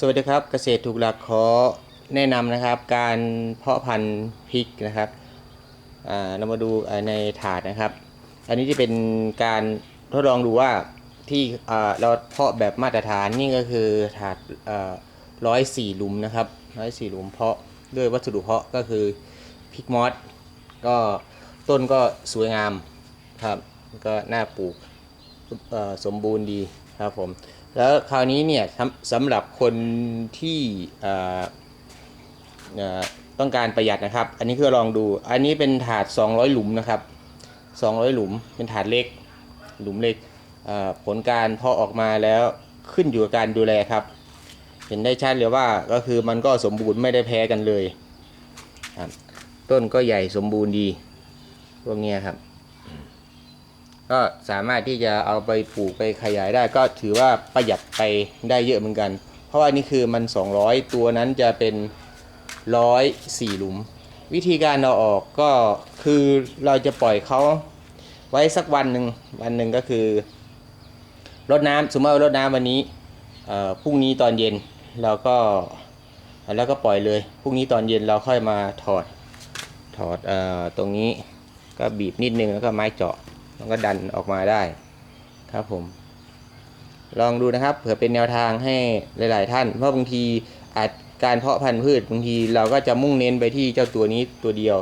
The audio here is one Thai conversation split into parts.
สวัสดีครับเกษตรถูกหลักขอแนะนำนะครับ การเพาะพันธุ์พริกนะครับเรามาดูในถาดนะครับ อันนี้จะเป็นการทดลองดูว่าที่เราเพาะแบบมาตรฐานนี่ก็คือถาดร้อยสี่หลุมนะครับร้อยสี่หลุมเพาะด้วยวัสดุเพาะก็คือพริกมอสก็ต้นก็สวยงามครับก็น่าปลูกสมบูรณ์ดีครับผม แล้วคราวนี้เนี่ยสำหรับคนที่ต้องการประหยัดนะครับ อันนี้คือลองดู อันนี้เป็นถาด 200 หลุมนะครับ 200 หลุม เป็นถาดเล็ก หลุมเล็ก ผลการเพาะออกมาแล้วขึ้นอยู่กับการดูแลครับ เห็นได้ชัดเลยว่าก็คือมันก็สมบูรณ์ไม่ได้แพ้กันเลย ต้นก็ใหญ่สมบูรณ์ดี พวกนี้ครับ ก็สามารถที่จะเอาไปปลูกไปขยายได้ ก็ถือว่าประหยัดไปได้เยอะเหมือนกัน เพราะว่านี่คือมัน 200 ตัวนั้นจะเป็น104หลุม วิธีการเอาออกก็คือเราจะปล่อยเขาไว้สักวันหนึ่งวันหนึ่งก็คือรดน้ำสมมติว่ารดน้ำวันนี้พรุ่งนี้ตอนเย็นเราก็แล้วก็ปล่อยเลยพรุ่งนี้ตอนเย็นเราค่อยมาถอดถอดอตรงนี้ก็บีบนิดนึงแล้วก็ไม้เจาะ มันก็ดันออกมาได้ครับผม ลองดูนะครับ เผื่อเป็นแนวทางให้หลาย ๆ ท่าน เพราะบางทีอาจการเพาะพันธุ์พืชบางทีเราก็จะมุ่งเน้นไปที่เจ้าตัวนี้ตัวเดียว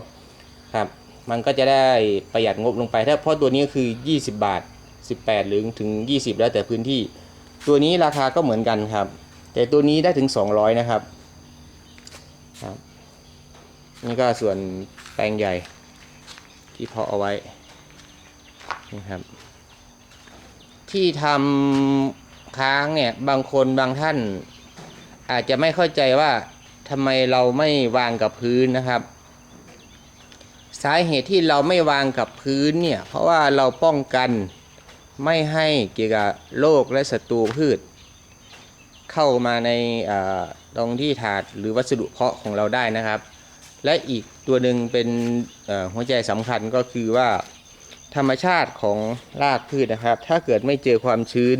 ครับ มันก็จะได้ประหยัดงบลงไปถ้าเพราะตัวนี้คือ 20 บาท 18 หรือถึง 20 แล้วแต่พื้นที่ ตัวนี้ราคาก็เหมือนกันครับ แต่ตัวนี้ได้ถึง 200 นะครับครับ นี่ก็ส่วนแปลงใหญ่ที่เพาะเอาไว้ นะครับ ที่ทำค้างเนี่ย บางคนบางท่าน อาจจะไม่เข้าใจว่าทำไมเราไม่วางกับพื้นนะครับ สาเหตุที่เราไม่วางกับพื้นเนี่ย เพราะว่าเราป้องกันไม่ให้เกี่ยวกับโรคและศัตรูพืช เข้ามาในอ่าตรงที่ถาดหรือวัสดุเพาะของเราได้นะครับ และอีกตัวหนึ่งเป็นหัวใจสำคัญก็คือว่า ธรรมชาติของรากพืชนะครับ ถ้าเกิดไม่เจอความชื้น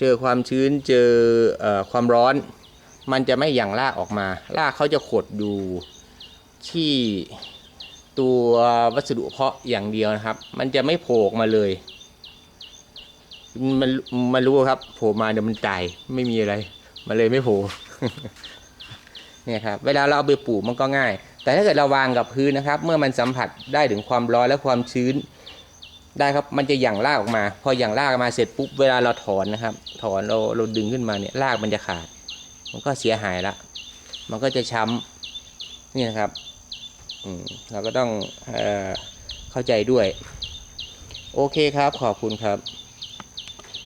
เจอความชื้นเจอออความร้อน มันจะไม่หยั่งรากออกมา รากเขาจะขดอยู่ที่ตัววัสดุเพาะอย่างเดียวนะครับ มันจะไม่โผล่ออกมาเลย มันมันรู้ครับโผล่มาเดี๋ยวมันตายไม่มีอะไร มันเลยไม่โผล่เนี่ยครับ เวลาเราเอาไปปลูกมันก็ง่าย แต่ถ้าเกิดเราวางกับพื้นนะครับ เมื่อมันสัมผัสได้ถึงความร้อนและความชื้น ได้ครับมันจะหยั่งรากออกมา พอหยั่งรากออกมาเสร็จปุ๊บเวลาเราถอนนะครับ ถอนเราเราดึงขึ้นมาเนี่ยรากมันจะขาด มันก็เสียหายละมันก็จะช้ำนี่นะครับอืมเราก็ต้องเออเข้าใจด้วย โอเคครับขอบคุณครับ